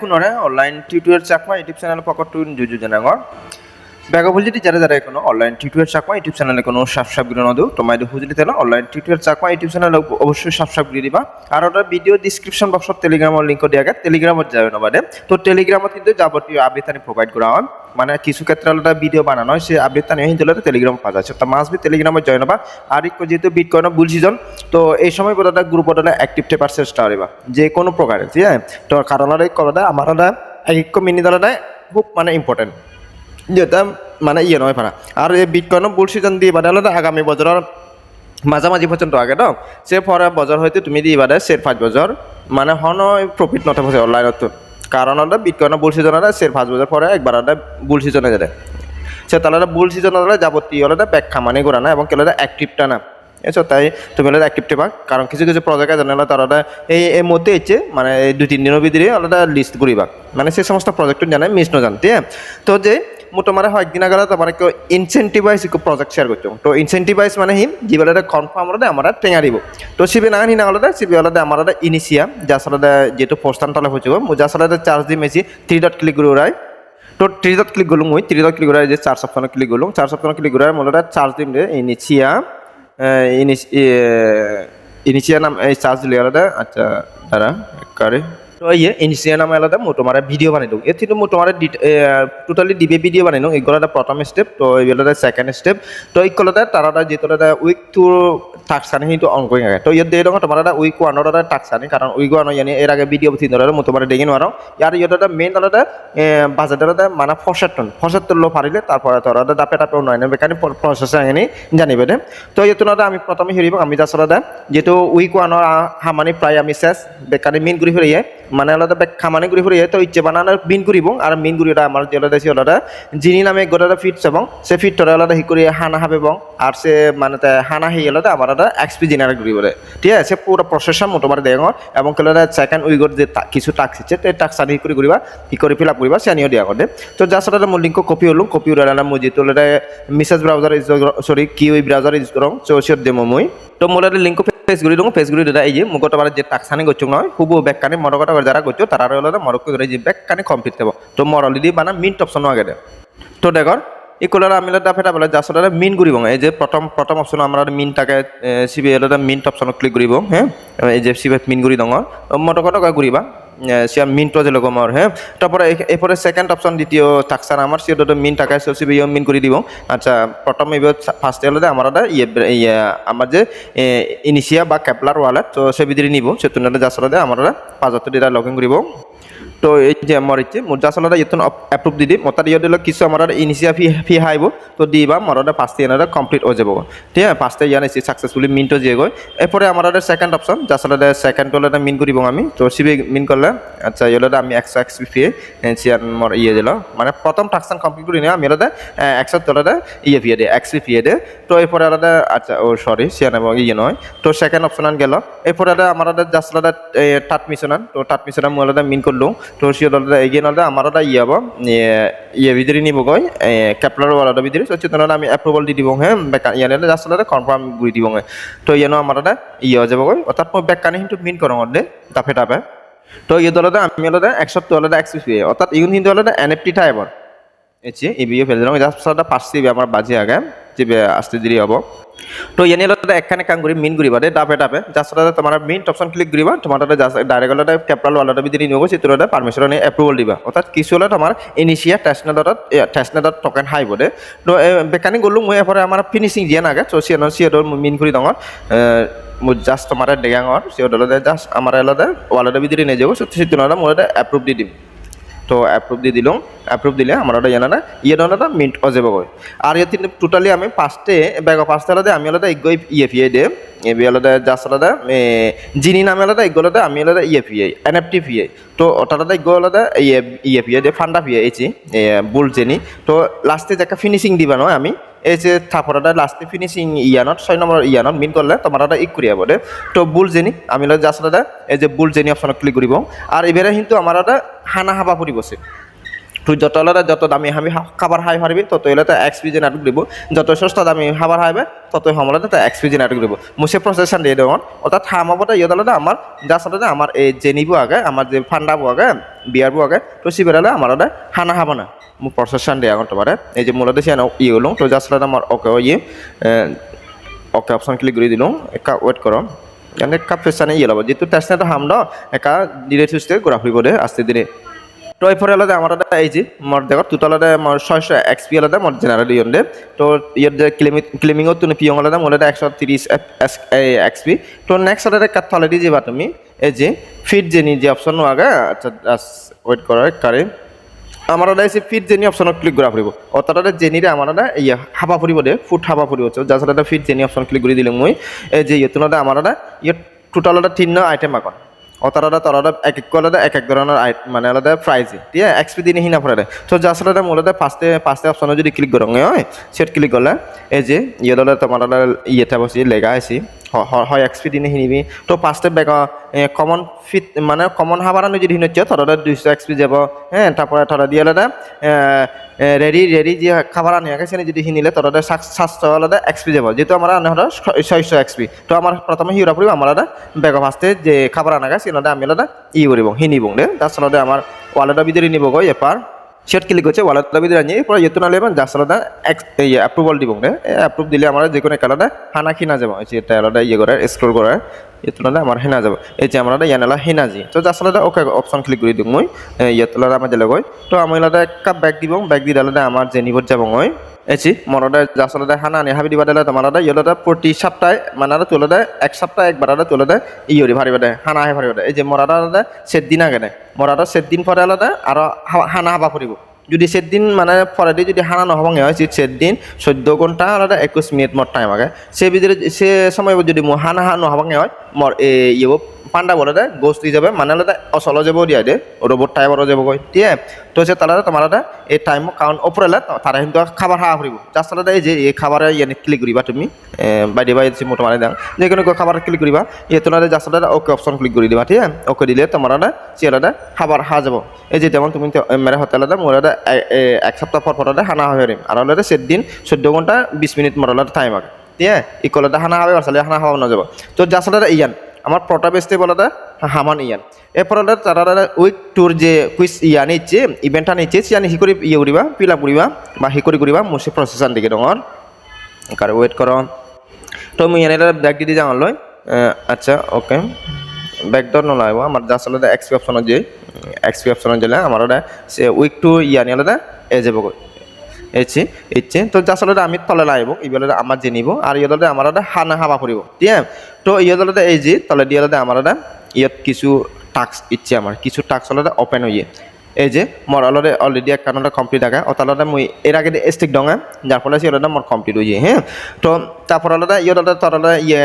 to nore online tutorial chakma youtube channel পকট টুন জুজু জানাগর bag যদি যারা যারা কোনো অনলাইন টিউটোরিয়াল চাকমা ইউটিউব চ্যানেলে কোনো সাবস্ক্রাইব করে নদু তোমায় হুজলি তেল অনলাইন টিউটোরিয়াল চাকমা ইউটিউব চ্যানেলে অবশ্যই সাবস্ক্রাইব করে দিবা। আর ওটা ভিডিও ডিসক্রিপশন বক্সত টেলিগ্রামৰ লিংক দিয়া গে টেলিগ্রামত যাবে না বাদে। তো টেলিগ্রামত কিন্তু যাবতীয় আপডেট আমি প্রোভাইড করা হয়। মানে কিছু ক্ষেত্রে আলাদা ভিডিও বানানো হয়, সে আপডেট তানি হিন্দু টেলিগ্রাম পাওয়া যাচ্ছে তো মাস বি টেলিগ্রামত জয়েন হবা। আর একটু যেহেতু বিট কয়েন বুল সিজন তো এই সময় বোধহয় গ্রুপ ওটা অ্যাক্টিভ টেপার চেষ্টা করিবা যে কোনো প্রকারে ঠিক আছে? তো কারণ এই করাটা আমার এক মিনিট আলাদা খুব মানে ইম্পর্টেন্ট যেটা মানে ইয়ে নয় পারা আর এই বিটকয়েনও বুল সিজন দিয়ে বাদে আলাদা আগামী বছরের মাঝামাঝি পর্যন্ত আগে ন? সে পরে বছর হয়তো তুমি দিয়ে বাদে সের পাঁচ বছর মানে হন প্রফিট নথে বসে অনলাইনত কারণ ওটা বিটকয়েন বুল সিজন সের পাঁচ বছর পরে একবার ওটা বুল সিজনে যায়। সে তাহলে বুল সিজন যাবতীয় ওটা ব্যাখ্যা মানে করা না এবং কেলে অ্যাক্টিভটা না। এসো তাই তুমি হলে অ্যাক্টিভ টেপা কারণ কিছু কিছু প্রজেক্ট আছে না তারা এই এর মধ্যে এসে মানে দুই, তিন দিনের ভিতরে ওটা লিস্ট করিবা মানে সে সমস্ত প্রজেক্ট জানে মিস ন জানতে তো যে মোটামুটি কয়েকদিন আগে তোমার কেউ ইনসেন্টিভাইজ প্রজেক্ট শেয়ার করছ তো ইনসেন্টিভাইজ মানে হিম যেগুলো কনফার্ম হলে আমরা টেঙা দিব। তো সিবি না হিনা হলে সিবি হলে আমার ইনিশিয়া যা আসলে যেহেতু পোস্টান তালে হচ্ছে যা আসলে চার্জ দিয়ে মেসি থ্রি ডট ক্লিক করে উড়াই তো থ্রি ডট ক্লিক করলুম ওই থ্রি ডট ক্লিক করার যে চার্জ অপশনে ক্লিক করলুম চার্জ অপশনে ক্লিক করার মূলত চার্জ দিম রে ইনিশিয়া ইনিশিয়া নাম, এই চার্জ দিলে আলাদা আচ্ছা দাঁড়া কারে ইয়ে ইনস্টিয়া নামে আলাদা মো তোমার ভিডিও বানাই দিও। এর থেকে মো তোমার টোটালি দিবে ভিডিও বানাই দিও। এগুলো প্রথম স্টেপ তো এগুলো সেকেন্ড স্টেপ তো এইগুলো তারা যেটা উইক টু টাক্স আনি কিন্তু অনগোয়িং আগে তো ইয়াত দিয়ে দোকান তোমার উইক ওয়ানৰ এটা টাক্স আনি কাৰণ উইক ওৱান ইয়ানি এর আগে ভিডিও থিন ধরে মো তোমার দেখি নোৱাৰো ইয়াৰ ইয়াত এটা মেইন আলাদা বাজেটের এটা মানে পঁচাত্তর পঁচাত্তর লো পারিলে তারপরে তোর এটা দাপে দাপে উন্নয়ন বেকানি প্রসেস আনি জানিবে দে তো ইয়াত আমি প্রথমে হেরিব আমি যা আচলতে যেহেতু উইক ওৱানৰ সামানি প্ৰায় আমি শেষ বেকানি মিন ঘূৰি ফুৰিয়ে মানে বেক খামানি ঘূৰি ফুৰিয়ে তো ইচ্ছে বানানোর মিন ঘুরিব আর মিন আমার যে আলাদা সে আলাদা যিনি নামে গোটা ফিট এবং সে ফিটটা আলাদা হি করে হানা হবে এবং আর সে মানে হানা হয়ে আলাদা আমার একটা এক্সপি জেনারেট করি বলে। ঠিক আছে, পুরো প্রসেসর মোটামুটি দেখ এবং কেলে সেকেন্ড উইগর যে কিছু টাক্স ইচ্ছে তো টাক্স আনি করে করিবা হি করে ফিল আপ করিবা সে আনিও দিয়া করে তো যার সাথে মোৰ লিংক কপি হলো কপি উড়ালাম মই, যেহেতু Mrs browser use sorry Kiwi browser use করম তো সিওর দেমো মই। তো মোর লিংক ফেস গুড়ি দো ফেস গুড়ি দাদা এই যে মোক তোমার যে টাক্সানি করছ নয় হুবু ব্যাককানি মর কথা যারা করছ তারা হলো মরক্কো করে যে ব্যাককানি কমপ্লিট দেবো তো মর অলরেডি বানা মিন্ট অপশন আগে তো দেখৰ এই আমি এটা ফেটা পেলাই জাষ্ট এটা মিন কৰিব এই যে প্ৰথম প্ৰথম অপশ্যন আমাৰ মিন থাকে চি বি এটা মিন অপশ্যনত ক্লিক কৰিব হে এই যে চি বি মিন কৰি দঙৰ মটকা টকা ঘূৰিবা। সিয়া মিনটো যে লগম আর হ্যাঁ? তারপরে এরপরে সেকেন্ড অপশন দ্বিতীয় টাক্সার আমার সেটা মিন টাকা সে বি মিন করে দিব। আচ্ছা প্রথম এবার ফার্স্ট হলে আমার ইয়ে আমার যে ইনিশিয়া বা ক্যাপলার ওয়ালেট তো সে ভিতরে নিব। সে তুলনাতে যা আসলে আমার পাঁচ হাজার লগ ইন করব তো এই যে আমার ইচ্ছে মোর যা আসলে ইয়ে এপ্রুভ দি দিম। মতার ইয়ে দিলে কিছু আমার ইনিশিয়া ফি ফি হাইব তো দিবা মোর পাঁচটা ইয়ার কমপ্লিট হয়ে যাব। ঠিক আছে, পাঁচটা ইয়ার এসে সাকসেসফুলি মিনটো যে গৈ এরপরে আমার সেকেন্ড অপশন যা আসলে সেকেন্ড হলে মিন করব আমি। তো সিবি মিন করলে আচ্ছা ইয়ে আমি একশো এক্স ফি সিয়ান মোর ইয়ে দিল। মানে প্রথম টাকসান কমপ্লিট করি নিয়ে, আমি আলাদা একশো তোলাদা ইয়ে ফিয়ে দে এক্স ফিয়ে দে তো এরপরে আলাদা আচ্ছা ও সরি সিয়ান এবং ইয়ে নয় তো সেকেন্ড অপশন গেল। এরপরে আমার জাস্ট আলাদা টাট মিশন আন। তো টাট মিশন আমি আলাদা মিন করল তো সে আলাদা এগিয়ে আলাদা আমার আলাদা ইয়ে হব। ইয়ে ভিতরে নিব গই ক্যাপলার আলাদা ভিতরে তো চেতন আমি অ্যাপ্রুভাল দি দিব হ্যাঁ বেকার ইয়ে আলাদা জাস্ট আলাদা কনফার্ম ঘুরি দিব তো ইয়ানো আমার আলাদা ইয়ে হয়ে যাব গই অর্থাৎ মই বেকানি কিন্তু মিন করো দে, তাপে তাপে। তো ইয়ে দলতে আমি আলাদা একশো আলাদা এক্সিস অর্থাৎ ইউন কিন্তু আলাদা এনএফটি টাইপর এই ভিডিও ফেলে দিলাম জাস্ট সাটা পাঁচটি আমার বাজে আগে। আসতে দেরি হব। তো ইয়ানি আলাদা একখানে কাম করি মিন করিবা। দে ডাপে ডাপে জাস্ট আলাদা তোমার মিন্ট অপশন ক্লিক করিবা তোমার জাস্ট ডাইরেক্ট আলাদা ক্যাপিটাল ওয়ালাটা ভিতরে নিব সেই তোরা পারমিশন নিয়ে অ্যাপ্রুভাল দিবা। অর্থাৎ কিছু হলে তোমার ইনিশিয়া টেস্টনেটত টেস্টনেটত টকেন হাইব দে তো বেকানি গ'লো, মই এরপরে আমার ফিনিশিং দিয়ে নাগে। তো সিয়ানো সিয়াডর মিন করি দঙর মোৰ জাষ্ট তোমাৰ ডেগাঙৰ সিহঁতলে জাষ্ট আমাৰ ৱালেটৰ ভিতরে নিয়ে যাব সত্যি সত্যি নহ'লে মই এটা এপ্রুভ দি দিম। তো অ্যাপ্রুভ দিয়ে দিলাম অ্যাপ্রুভ দিলে আমার ওটা জানা না ইয়ে ডলারটা মিন্ট যাবে গৈ আর ইয়ে তিন টোটালি আমি পাঁচটে ব্যাগ পাঁচটা আলাদা, আমি আলাদা এগোই ইয়ে ফিয়ে দে। এবি আলাদা জাস্ট আলাদা জিনি নামে আলাদা এগো আলাদা, আমি আলাদা ইয়ে ফিয়ে এনএফটি ফিয়ে তো ওটা আলাদা এগো আলাদা ইয়ে ইয়ে ফিয়ে দে, ফান্ডা ফিয়ে এছি বুল জেনি তো লাস্টে যাকে ফিনিশিং দিবা নয় আমি এই যে থাপড়াটা লাস্টে ফিনিশিং ইয়ানত, ছয় নম্বর ইয়ানত মিন করলে তোমার এটা ইক করিয়া দে তো বুল জেনি, আমি জাস্ট এই যে বুল জেনি অপশনত ক্লিক কৰিব। আর এবারে কিন্তু আমার এটা হানা হাবা পরি বসে তুই যত আলাদা যত দামি আমি খাবার হাই পারবি তত এলে তো এক্সপি জেনারেট দিব। যত সস্তা দামি খাবার হাইবে তত সমলাতে তো এক্সপি জেনারেট দিব। মুসে প্রসেসন দিয়ে দেওয়ান অর্থাৎ থামাবতে ইয়ে আলাদা আমার যা সাথে আমার এই জেনিবো আগে, আমার যে ফান্ডাবো আগে বিয়ারবো আগে, তো সিবেরালে আমার ওটা হানা হাবা না। মু প্রসেসন দিয়ে আগত পারে এই যে মূলত সে ইয়ে হলো তো যা সাথে আমার ওকে ইয়ে ওকে অপশন ক্লিক করে দিলোঁ, একা ৱেইট কৰ। কাৰণে কাপ ফেচানে ইয়ে ল'ব। যিটো টেষ্টনেটো হাম ন একা দিলে চুষ্টে ঘূৰা ফুৰিব দে, আস্তে দিনে তো এরপরে আলাদা আমার আলাদা এই যে মোর দেখো টোটাল আলাদা মোর ছয়শো এক্সপি আলাদা মোর জেনারেল ইয়ন দে তো ইয়ার যে ক্লেমিং ক্লেমিংও তুমি পিয়ং আলাদা মোর একশো তিরিশ এক্সপি তো নেক্সট আলাদা কাত অলরেডি যাবা তুমি এই যে ফিট জেনি যে অপশন আগে আচ্ছা ওয়েট করার কারে আমার এসে ফিট জেনি অপশনত ক্লিক করা আলাদা জেনিৰে আমাৰ আলাদা ইয়ে হাবা ফুৰিব দে ফুট হাবা ফুৰিব যাৰ আলাদা ফিট জেনি অপশন ক্লিক কৰি দিলোঁ মই। এই যে ইয়েতো আলাদা আমাৰ আলাদা ইয়াত টোটাল তিন আইটেম আগত অতার তরাটা এক এক আলাদা এক এক ধরনের মানে আলাদা প্রাইজ ঠিক আছে? এক্সপি দিনে হিনা পড়ে তো যা আসলে মূলত পাঁচতে পাঁচতে অপশনে যদি ক্লিক করো, হয়? সেট ক্লিক করলে, এই যে ইয়ে তোমার ইয়েটা বসি লেগা আছি। হয় এক্সপি দিনে হিনিবি তো পাঁচতে বেগ কমন ফিট মানে কমন হাবারানো যদি হিনচ্ছে তোরা দুইশো এক্সপি যাব। হ্যাঁ তারপরে তোরা দিয়ে আলাদা রেডি রেডি যে খাবার আনি আগে সেখানে যদি হিনিলে তোরা স্বাস্থ্য আলাদা এক্সপি যাব। যেহেতু আমার আনা হলো ছয়শো এক্সপি তো আমার প্রথমে হিউরা পড়িব আমার আলাদা বেগ ফার্স্টে যে খাবার আনা গেছে সেটা আমি আলাদা ই করিব হিনিব দে। তার সাথে আমার ওয়ালেটা ভিতরে নিব গো সেট ক্লিক করছে ওয়ালেটটা ভিতরে আনি এরপর ইয়েতো নালে এবং যার সাথে অ্যাপ্রুভাল দিব না। অ্যাপ্রুভ দিলে আমার যে কোনো কালাদা হানা খিনা যাব। এই এটা আলাদা ইয়ে করে স্ক্রল করে নালে আমার হেনা যাব। এই যে আমরা ইয়ানালা হেনাজি তো যা সালাদা ওকে অপশন ক্লিক করে দিব মই। ইয়েতো নালে আমার দিলে গই তো আমি আলাদা একটা ব্যাগ দিব। ব্যাগ দিলে আলাদা আমার যে নিবত যাব মই। এছি মরদা যাসলদা হানা নে হাবি দিবা দিলে তোমার ইয়েলদা প্রতি সপ্তাহে মানে তুলদা এক সপ্তাহ একবার তুলদা ইয়রি ভারিবা দে হানা হে ভারিবা দে এই যে মরাদা আলাদা সেট দিন আগে দে মরাদা সেট দিন পরে আলাদা আর হানা হাবা ফুরিব যদি সেদিন মানে পরে দিয়ে যদি হানা নহবঙ্গে হয় সেদিন চোদ্দ ঘণ্টা আলাদা একুশ মিনিট মোট টাইম আগে। সে ভিতরে সে সময় যদি হানা হা নহবঙ্গে হয় মর ইয়ে পান্ডা বলে দে গোস্ত দিয়ে যাবে। মানে আলাদা অচল যাব দিয়া দে রোবট টাইমর যাব ঠিক আছে তো সে তাহলে তোমার আলাদা এই টাইম কাউন্ট ওপরে তারা কিন্তু খাবার হাওয়া ফুরিব জাস্ট আলাদা এই যে, এই খাবারে ইয়ে ক্লিক করিবা তুমি। বাইরে বাইরে যে মোটামারি দাম যে কোনো খাবার ক্লিক করিবা ইয়ে তোমার জাস্ট আলাদা ওকে অপশন ক্লিক করে দিবা, ঠিক ওকে দিলে আলাদা সে আলাদা খাবার হা যাব। এই যে যেমন তুমি মেরে হতে আলাদা মোর আলাদা এ- এ- এক সপ্তাহ পর পর হানা হয়ে আর আলাদা সেট দিন চোদ্দ ঘণ্টা বিশ মিনিট মোর টাইম আগে। ঠিক আছে? ইকলতে হানা হবে আসলে হানা হওয়া না যাব। তো জাস্ট ইয়ান। আমার প্রটা বেসতে বলাদা হামান ইয়ান। এরপর তারা উইক টুর যে কুইজ ইয়া নিচ্ছে ইভেন্টটা নিচ্ছে সিয়ানি হি করে ইয়ে করিবা ফিল আপ করিবা, বা হি করে করিবা মুসে প্রসেসান দিকে ডর কারও ওয়েট কর। তো মুই এনে ব্যাগ দিদি যাওয়ার লয় আচ্ছা ওকে ব্যাক ডর নলাইব আমার যা আসলে এক্সপি অপশনত যে এক্সপি অপশনত দিলে আমার সে উইক টু ইয়া নিয়ে এ যাব এছে ইচ্ছে তো যাচলতে আমি তলে আহিব ইবলতে আমার যে নিব আর ইয়েদলে আমার হানা হাবা ফুরিব আছে তো ইয়েদলে এই যে তলে দিয়ে আমার ইয়াত কিছু টাস্ক ইচ্ছে আমার কিছু টাস্ক আলাদা ওপেন হয়ে। এই যে মোর অলরে অলরেডি এক কারণটা কমপ্লিট আগে। ও তাহলে মুই এর আগে স্টিক ডঙা যার ফলে সে অলরেডি মোর কমপ্লিট হয়ে হ্যাঁ তো তারপর অলরেডি ইয়ে অলরেডি তোর অলরেডি ইয়ে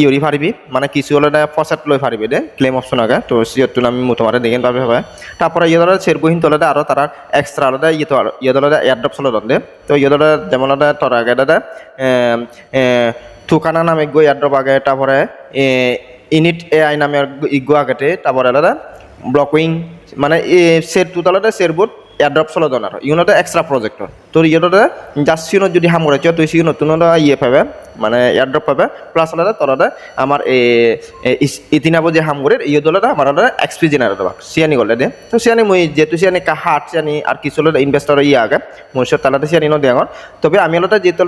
ইয়রি পারিবি মানে কিছু অলরেডি ফসাট লই পারিবি দে ক্লেম অপশন আগে। তো সিয়রটো আমি মোটামুটি দেখেন পাবে হবে তারপরে ইয়ে অলরেডি সের বহিন তোলে আরও তারা এক্সট্রা অলরেডি ইয়ে তো ইয়ে অলরেডি এয়ারড্রপ চলে দে তো ইয়ে অলরেডি যেমন তোর আগে দাদা থুকানা নামে গো এয়ারড্রপ আগে তারপরে ইনিট এ আই নামে ইগো আগেতে তারপরে আলাদা ব্লকিং মানে সের তুতালতে সেরবোর্ড এয়ারড্রপ চলে দনার ইউনোটা এক্সট্রা প্রজেক্টর তোর ইয়েটা জাস্ট সিউনো যদি হাম করেছ তুই সিউ নতুন ইয়ে পাবে মানে এয়ারড্রপ পাবে প্লাস আলাদা তোরা আমার এ ইতিনাবো যে হাম করে ইয়ে দলে আমার আলাদা এক্সপি জেনারেট বা সিয়ানি গলে দে। তো সিয়ানি মুই, যেহেতু সিয়ানি হাট সিয়ানি আর কিছু ইনভেস্টর ইয়ে আগে মনুষ্য তালাতে সিয়ানি ন দেঙর তবে আমি আলাদা যেহেতু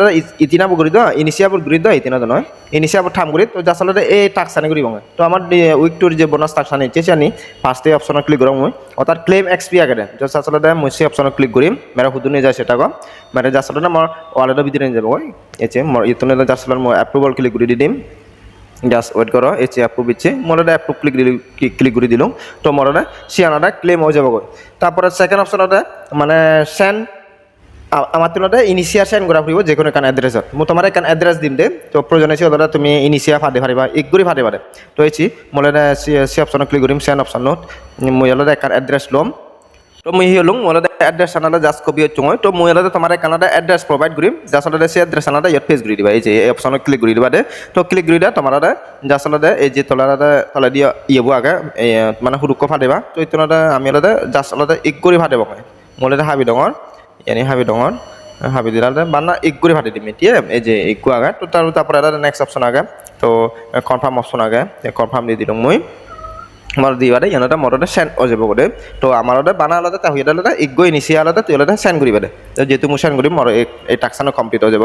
ইতিনাবো করি দো ইনিশিয়াবো করি দো ইতিনা নয় ইনিশিয়াবো ঠাম করি তো জাস্ট আলাদা এই টাকসানি করি বঙে তো আমার উইক টুর যে বোনাস টাকসানি ইচ্ছে সিয়ানি ফার্স্টে অপশনে ক্লিক করো মুই। অর্থাৎ ক্লেম এক্সপি আগে দে। জাস্ট আসলে মুই সেই অপশনে ক্লিক করিম মেরা হুদু নিয়ে যায় সেটা গো জাস্ট আলাদা আমার ওয়ালেটের ভিতরে নিয়ে যাব এছে মোর ইতনে জাস্ট অ্যাপ্রুভাল ক্লিক করে দিম। জাস্ট ওয়েট করো এসে অ্যাপ্রুভ ইচ্ছে মোরটা অ্যাপ্রুভ ক্লিক ক্লিক করে দিলাম তো মোরটা সিয়ানাটা ক্লেম হয়ে যাব। তারপরে সেকেন্ড অপশনটা মানে সেন্ড আমার তুলনাতে ইনিশিয়া সেন্ড করা ফুৰিব যে কোনো এখান এড্রেছত মই তোমাৰ এখান এড্রেছ দিম দে। তো প্ৰয়োজন হৈছে দাদা তুমি ইনিশিয়া ফাদে এক কৰি ফাদে পাৰে। তো এইছি মই সি অপশ্যনত ক্লিক কৰিম সেন্ড অপশ্যনত মই ইয়াতে এখান এড্রেছ ল'ম। তো মই হিলুং মোলে এড্রেস আনাদা জাস্ট কপি হচ্ছে তো মই এলাদা তোমার কানাডা এড্রেস প্রোভাইড করিম জাস্ট আলাদা সে এড্রেস আনাদা ইয়াত পেজ করে দিবা। এই যে, এই অপশনে ক্লিক করে দিবা দে। তো ক্লিক করে দিয়া তোমার জাস্ট আলাদা এই যে তোলার তলে দিয়ে ইয়েবো আগে মানে হুরুক্ক ফাটিবা তো এই তোলাটা আমি আলাদা জাস্ট আলাদা এক করে ফাটিব mulai habi dongor yani habi dongor habi দিলাম বানা এক করে ফাটি দিম এতিয়া, এই যে একু আগা। তো তার তারপরে নেক্সট অপশন আগা। তো কনফার্ম অপশন আগা। কনফার্ম দি দিলাম মই। আমার দিবারে ইয়ানটা মরতে সেন্ড হৈ যাব গ'লে। তো আমাৰ বানা আলাদা তা হুইয়া আলাদা ইগো ইনিচিয়া আলাদা আলাদা সেন্ড কৰিবা দে তো যেহেতু মই সেন্ড কৰিম মোৰ এই- টাস্কখানো কমপ্লিট হৈ যাব।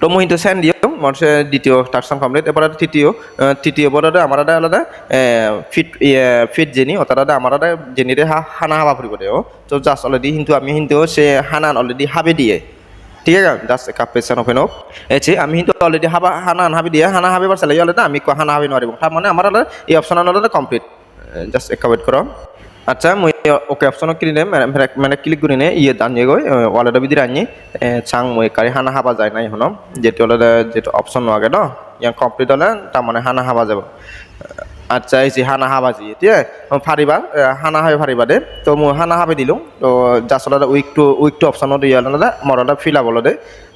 তো মই কিন্তু সেন্ড দিওঁ মোৰ দ্বিতীয় টাস্কখান কমপ্লিট এবার তৃতীয় তৃতীয় পরে আমার আলাদা ফিট ফিট জেনি অর্থাৎ আমার জেনিরে হা, হানা হাবা ফুরিব দে তো জাস্ট অলরেডি কিন্তু আমি কিন্তু সে হানান অলরেডি হাবে দিয়ে। ঠিক আছে জাস্ট কাপেশন ওপেন হোক এছে আমি কিন্তু অলরেডি হাবা হানা হাবি দিয়ে হানা হাবি বার চালাই আমি হানা হাবি নোৱাৰিব। তাৰ মানে আমাৰ এই অপশন অলরেডি কমপ্লিট জাস্ট একা ওয়েট করো আচ্ছা মই ওকে অপশনত ক্লিক মানে ক্লিক কৰি নে ইয়ে দানিয়ে গৈ ৱালেটৰ ভিতৰত আনি চাং, মই কাৰি হানা হাবা যায় নাই শুনম যেটো অলরেডি যেটো অপশন নাগে ন? ইয়াৰ কমপ্লিট হ'লে তাৰমানে হানা হাবা যাব। আচ্ছা এই যে হানা হাবা যি, এতিয়া ফাৰিবা হানা হাবি ফাৰিবা দে। তো, মই হানা হাবি দিলোঁ। তো জাচলতে উইক টু উইক টু অপশনত ইয়াৰ মৰতে ফিল আপ দে।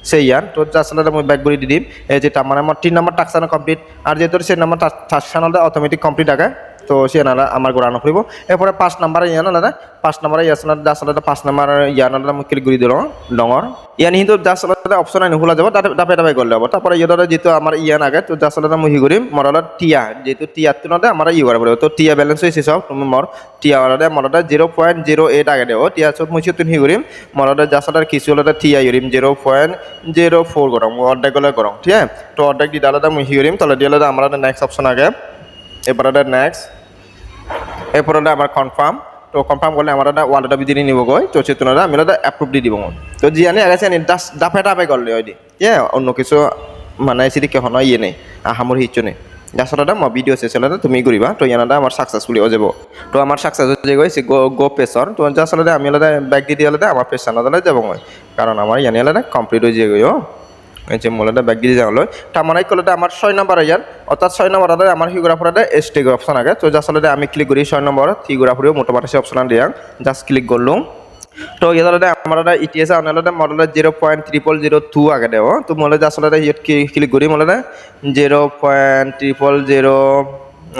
সেই ইয়ান তো জাচলতে মই বেক কৰি দি দিম। এই যে তাৰমানে মোৰ তিন নম্বৰ টাস্কখানো কমপ্লিট আৰু যিহেতু সেই নম্বৰ টাস্কখানতে অট'মেটিক কমপ্লিট আগে। তো সে নালা আমার গোড়ানো ফুরিব এরপরে পাঁচ নাম্বার ইয়ান দাদা পাঁচ নাম্বার ইয়াসনা দাসলাতে পাঁচ নাম্বার ইয়ান দাদা ক্লিক করে দিল ডঙর ইয়ান কিন্তু দাসলাতে অপশন আনি খোলা যাব, তাতে দাপে দাপে গলে যাব। তারপরে ইয়াদা যেহেতু আমার ইয়ান আগে তো দাসলাতে মই হি করিম মরলত টিয়া যেহেতু টিয়ার তুলনাতে আমার ই করা পড়ব তো টিয়া ব্যালেন্স হয়েছে সব তুমি মর টিয়া ওলাদে মরতে জিরো পয়েন্ট জিরো এইট আগে দেব। টিয়া সব মই তুমি হি করিম মরতে দাসলার কিছু হলে টিয়া ইরিম জিরো পয়েন্ট জিরো ফোর করম অর্ধেক গলে করম ঠিক আছে? তো অর্ধেক দি ডালাতে মই হি করিম তাহলে দিয়ে আমার নেক্সট অপশন আগে। এবারে নেক্সট এরপর হলো আমার কনফার্ম তো কনফার্ম করলে আমার একটা ওয়ালেটটা ভিতরে নিব গই। তো চেতনাটা আমি ওটা অ্যাপ্রুভ দিয়ে দিব তো জিয়ানি আগে জানি দাফে দাফে করলে ওই দি। ইয়ে অন্য কিছু মানে সেটি কেহন ইয়ে নেই। আহামর হিচ্ছু নেই। যাচলতে মই ভিডিঅ' চেচলতে তুমি কৰিবা তো ইয়ানতে আমাৰ ছাকচেছফুলি হৈ যাব। তো আমাৰ ছাকচেছ হৈ গৈছে গ গ' পেজৰ তো যাচলতে আমি অলপ বেক দি দিয়ালতে আমাৰ পেজ চানতে যাব মই কাৰণ আমাৰ ইয়ানে অলপ কমপ্লিট হৈ যায়গৈ অ' এই যে মূলতে বেগ দিয়ে যাওঁলৈ তাৰমানে ক'লতে আমাৰ ছয় নম্বৰ ইয়াত অৰ্থাৎ ছয় নম্বৰতে আমাৰ সিগোৰাফুৰতে এষ্টেগ অপশ্যন আগে। তো আচলতে আমি ক্লিক কৰি ছয় নম্বৰত সিগোৰাফুৰিও মোটামুটি সেই অপশ্যন দিয়া। জাষ্ট ক্লিক করল তো ইয়াতে আমার ইটিএস আনালতে model zero point triple zero two আগে দেব। তো মলে আসলে ইয়াত ক্লিক করি মলে জিরো পয়েন্ট ট্রিপল জিরো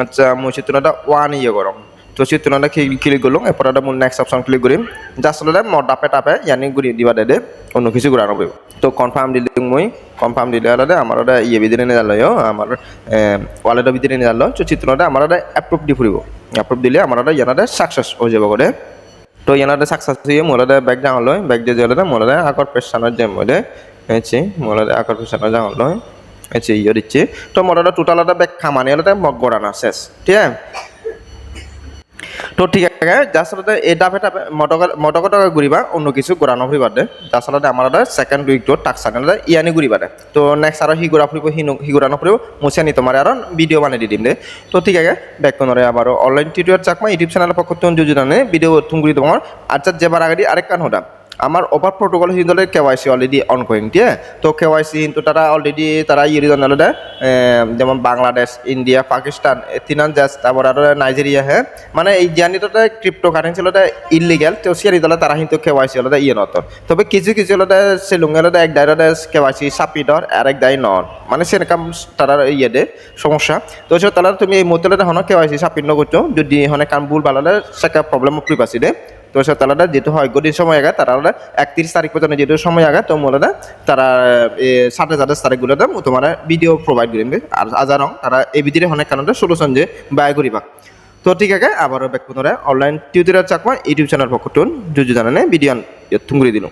আচ্ছা মই চিত্রটা ওয়ান ইয়ে করম তো চিত্রটা ক্লিক করলাম এরপর মোৰ নেক্সট অপশন ক্লিক কৰিম। জাষ্ট হ'লে মই টাপে টাপে ইয়ানি ঘূৰি দিবা দে দে। অন্য কিছু ঘূৰা নকৰিব। তো কনফার্ম দিলোঁ মই কনফার্ম দিলে হ'লে আমাৰ এটা ইয়ে ভিতরে নিয়ে যালো আমার ওয়ালেটের ভিতরে নিয়ে যালো তো চিত্রটা আমার একটা অ্যাপ্রুভ দি ফুরিব অ্যাপ্রুভ দিলে আমার একটা ইয়ানাতে সাকসেস হৈ যাব করে তো ইয়ানাতে সাকসেস দিয়ে মোলাতে বেগ যাওঁ লৈ বেগ দিয়ে যাওঁতে মোলাতে আগৰ পেছানত যাম মই দে। এচি মোলাতে আগৰ পেছানত যাওঁ লৈ এচি ইয়ে দিচ্ছি। তো মোলাতে টোটালতে বেগ খামানি হলতে মগ গড়ানা শেষ। ঠিক আছে? তো ঠিক আছে যাচলতে ডাবে মটক মটকা টকা ঘূৰিবা অন্য কিছু ঘূৰা নফুৰিবা দে। যাচলতে আমাৰ এটা ছেকেণ্ড উইকটো তাক চানে ইয়ানি ঘূৰিবা বাদে তো নেক্সট আৰু সি ঘূৰা ফুৰিব, সি সি ঘূৰা নফুৰিব মুছে আনি তোমার আর ভিডিও বানিয়ে দি দিম দে। তো ঠিক আছে বেক করে আবার online tutorial Chakma YouTube channel পক্ষ থেকে যোজনে ভিডিও তুমগুড়ি তোমার আচ্ছা যেবার আগে আরেক কান হতাম আমার ওভার প্রোটোকল হিন্দলে কেওয়াইসি অলরেডি অন ঠিক আছে তো কেওয়াইসি কিন্তু তারা অলরেডি তারা ইয়ে জানালে যেমন বাংলাদেশ ইন্ডিয়া পাকিস্তান তিনান জাস্ট তারপর আরও নাইজেরিয়া হ্যাঁ মানে এই জানিটোতে ক্রিপ্টো কারেন্সি হলে ইলিগেল তো সিয়ারি দলে তারা কিন্তু কেওয়াইসি হলে ইয়ে নত তবে কিছু কিছু হলে সেলুঙ্গে হলে এক দায়রে কেওয়াইসি সাপিডর আর এক দায় নন মানে সেরকম তারা ইয়ে দে সমস্যা তো সে তাহলে তুমি এই মুহূর্তে হন কেওয়াইসি সাপিড নগরছো যদি হনে কাম ভুল ভালো সেটা প্রবলেম প্রিপাসি দে তো সে তারা যেহেতু হয় গদিন সময় আগে তারা আলাদা একত্রিশ তারিখ পর্যন্ত যেহেতু সময় আগে তো মূলত তারা সাথে সাথে তারিখগুলোতে তোমার ভিডিও প্রোভাইড করিবে আর আজারং তারা এই ভিতরে অনেক কারণে সলিউশন যে ব্যয় করিবা। তো ঠিক আছে, আবারও ব্যাক পুনরায় online tutorial Chakma, YouTube channel পক্ষ টুন জুজু জানানে ভিডিও থুঙ্গুরি দিলাম।